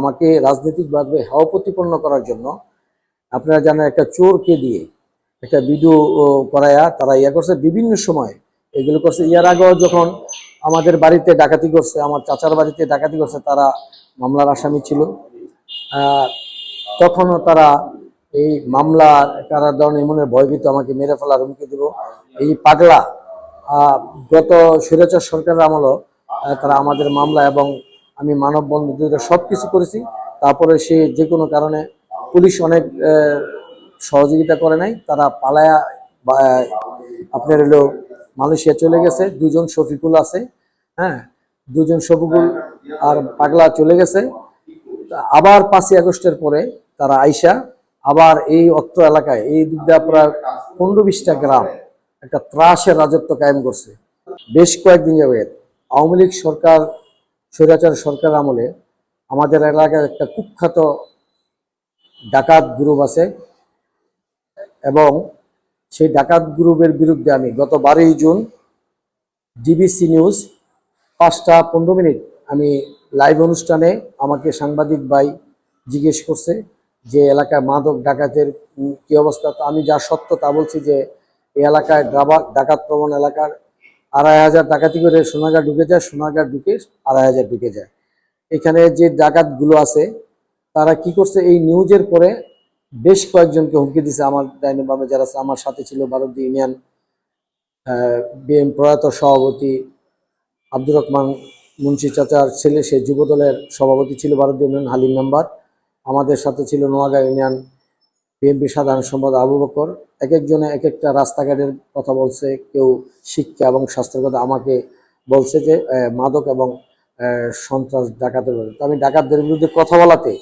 আমাকে রাজনৈতিকভাবে হাও প্রতিপন্ন করার জন্য আপনারা জানেন একটা চোরকে দিয়ে একটা ভিডিও করায়া তারা ইয়া করছে। বিভিন্ন সময় এগুলো করছে। ইয়ার আগেও যখন আমাদের বাড়িতে ডাকাতি করছে, আমার চাচার বাড়িতে ডাকাতি করছে, তারা মামলার আসামি ছিল। তখনও তারা এই মামলার কারাদণ্ড এমনের ভয়ভীত আমাকে মেরে ফেলার হুমকি দিব। এই পাগলা গত স্বৈরাচার সরকারের আমলও তারা আমাদের মামলা এবং আমি মানববন্ধন দুইটা সব কিছু করেছি। তারপরে সে যে কোনো কারণে পুলিশ অনেক সহযোগিতা করে নাই। তারা পালায়া আপনার হলো মালয়েশিয়া চলে গেছে। দুজন শফিকুল আছে হ্যাঁ? দুজন শফিকুল আর পাগলা চলে গেছে। আবার পাঁচই আগস্টের পরে তারা আইসা, আবার এই অত্র এলাকায়, এই দিকটা পনেরো বিশটা গ্রাম একটা ত্রাসের রাজত্ব কায়েম করছে। বেশ কয়েকদিন যাবে আওয়ামী লীগ সরকার স্বৈরাচার সরকার আমলে আমাদের এলাকার একটা কুখ্যাত ডাকাত গ্রুপ আছে এবং সেই ডাকাত গ্রুপের বিরুদ্ধে আমি গত বারোই জুন ডিবিসি নিউজ পাঁচটা পনেরো মিনিট আমি লাইভ অনুষ্ঠানে আমাকে সাংবাদিক ভাই জিজ্ঞেস করছে যে এলাকায় মাদক ডাকাতের কি অবস্থা? তো আমি যা সত্য তা বলছি যে এই এলাকায় ডাকাত প্রবণ এলাকার আড়াই হাজার ডাকাতি করে সোনাগাঁ ঢুকে যায় সোনাগাঁ ঢুকে আড়াই হাজার ঢুকে যায়। এখানে যে ডাকাতগুলো আছে, তারা কি করছে, এই নিউজের পরে বেশ কয়েকজনকে হুমকি দিছে আমার ডাইনে বামে যারা আছে, আমার সাথে ছিল ভারতীয় ইউনিয়ন বিএম প্রয়াত সভাপতি আব্দুর রহমান মুন্সি চাচার ছেলে, সে যুবদলের সভাপতি ছিল ভারতীয় ইউনিয়ন হালিম নাম্বার। আমাদের সাথে ছিল নোয়াগা ইউনিয়ন বিএনপি সাধারণ সম্পাদক আবু বকর এক একজনে এক একটা রাস্তাঘাটের কথা বলছে, কেউ শিক্ষা এবং স্বাস্থ্যের কথা আমাকে বলছে যে মাদক এবং সন্ত্রাস ডাকাতের ব্যাপারে। তো আমি ডাকাতদের বিরুদ্ধে কথা বলাতে,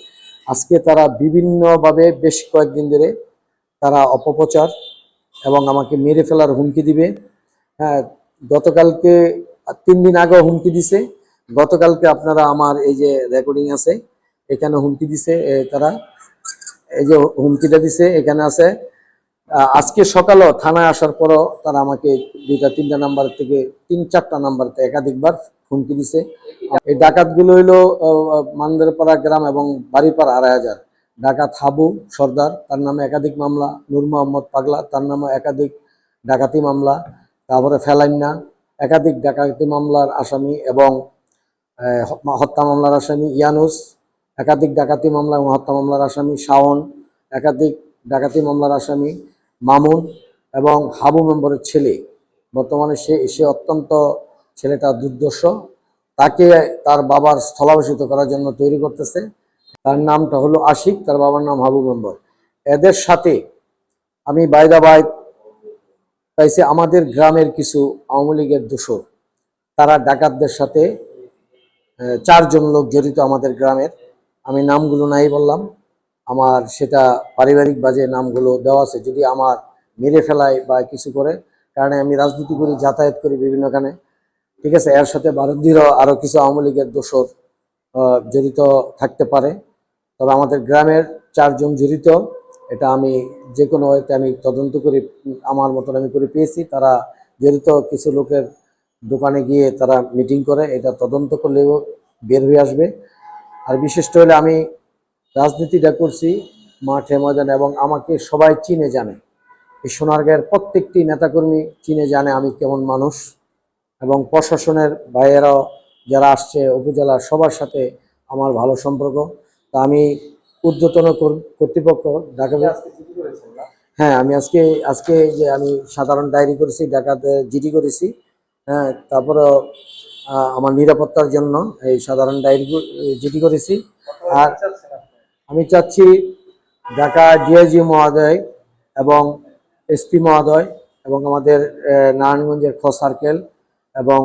আজকে তারা বিভিন্নভাবে বেশ কয়েকদিন ধরে তারা অপপ্রচার এবং আমাকে মেরে ফেলার হুমকি দিবে। হ্যাঁ গতকালকে, তিন দিন আগেও হুমকি দিছে। গতকালকে আপনারা আমার এই যে রেকর্ডিং আছে, এখানে হুমকি দিছে তারা। এই যে হুমকিটা দিছে, এখানে আছে আজকে সকালও থানায় আসার পরও তারা আমাকে দুইটা, তিনটা নাম্বার থেকে, তিন, চারটা নাম্বার থেকে একাধিকবার হুমকি দিছে। এই ডাকাতগুলো হইল মান্দারপাড়া গ্রাম এবং বাড়িপাড়া আড়াই হাজার। ডাকাত হাবু সর্দার, তার নামে একাধিক মামলা, নূর মোহাম্মদ পাগলা, তার নামে একাধিক ডাকাতি মামলা, তারপরে ফেলাইন্না, একাধিক ডাকাতি মামলার আসামি এবং হত্যা মামলার আসামি ইয়ানুস একাধিক ডাকাতি মামলা এবং হত্যা মামলার আসামি শাওন, একাধিক ডাকাতি মামলার আসামি মামুন এবং হাবু মেম্বরের ছেলে। বর্তমানে সে সে অত্যন্ত ছেলেটা দুর্দর্শ তাকে তার বাবার স্থলাভিষিত করার জন্য তৈরি করতেছে। তার নামটা হলো আশিক, তার বাবার নাম হাবু মেম্বর। এদের সাথে আমি বাইদা বাই পাইছি আমাদের গ্রামের কিছু আওয়ামী লীগের দোষর। তারা ডাকাতদের সাথে চারজন লোক জড়িত আমাদের গ্রামের। আমি নামগুলো নাই বললাম। আমার সেটা পারিবারিক বাজে নামগুলো দেওয়া আছে। যদি আমার মেরে ফেলায় বা কিছু করে, কারণ আমি রাজনীতি করি যাতায়াত করি বিভিন্নখানে। ঠিক আছে, এর সাথে ভারতীয় আরও কিছু আওয়ামী লীগের দোষর জড়িত থাকতে পারে। তবে আমাদের গ্রামের চারজন জড়িত, এটা আমি যে কোনো ওয়েতে আমি তদন্ত করে, আমার মতন আমি করে পেয়েছি। তারা জড়িত, কিছু লোকের দোকানে গিয়ে তারা মিটিং করে, এটা তদন্ত করলেও বের হয়ে আসবে। আর বিশেষত হলে আমি রাজনীতিটা করছি, মাঠে, ময়দানে, এবং আমাকে সবাই চিনে জানে। এই সোনারগাঁয়ের প্রত্যেকটি নেতাকর্মী চিনে জানে আমি কেমন মানুষ, এবং প্রশাসনের ভাইয়েরাও যারা আসছে, উপজেলার সবার সাথে আমার ভালো সম্পর্ক। তা আমি কর- কর্তৃপক্ষ, ঢাকা হ্যাঁ আমি আজকে আজকে যে আমি সাধারণ ডায়েরি করেছি, ঢাকাতে জিডি করেছি হ্যাঁ তারপরে আমার নিরাপত্তার জন্য এই সাধারণ ডায়েরি জিডি করেছি। আর আমি চাচ্ছি ঢাকা ডিআইজি মহোদয় এবং এসপি মহোদয় এবং আমাদের নারায়ণগঞ্জের খ সার্কেল এবং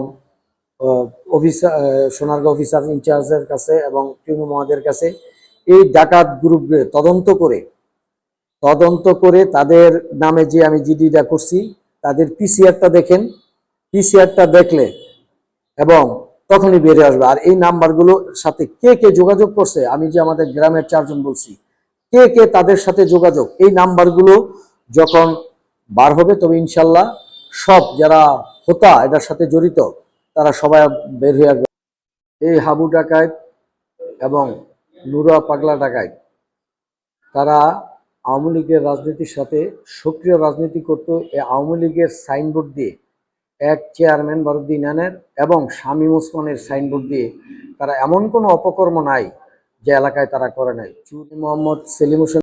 অফিসার সোনারগাঁ অফিসার ইনচার্জের কাছে এবং টিউনু মহাদের কাছে এই ডাকাত গ্রুপে তদন্ত করে তদন্ত করে তাদের নামে যে আমি জিডিটা করছি, তাদের পিসিআরটা দেখেন। পিসিআরটা দেখলে এবং তখনই বেরিয়ে আসবে। আর এই নাম্বারগুলোর সাথে কে কে যোগাযোগ করছে, আমি যে আমাদের গ্রামের চারজন বলছি, কে কে তাদের সাথে যোগাযোগ, এই নাম্বারগুলো যখন বার হবে, তবে ইনশাল্লাহ সব যারা হোতা এটার সাথে জড়িত, তারা সবাই বের হয়ে আসবে। এই হাবু ডাকাত এবং নুরা পাগলা ডাকাই তারা আওয়ামী লীগের রাজনীতির সাথে সক্রিয় রাজনীতি করত, এই আওয়ামী লীগের সাইনবোর্ড দিয়ে। এক চেয়ারম্যান বারুদ্দিন আনের এবং শামীম ওসমানের সাইনবোর্ড দিয়ে তারা এমন কোনো অপকর্ম নাই যে এলাকায় তারা করে নাই। চুরি মোহাম্মদ সেলিম হোসেন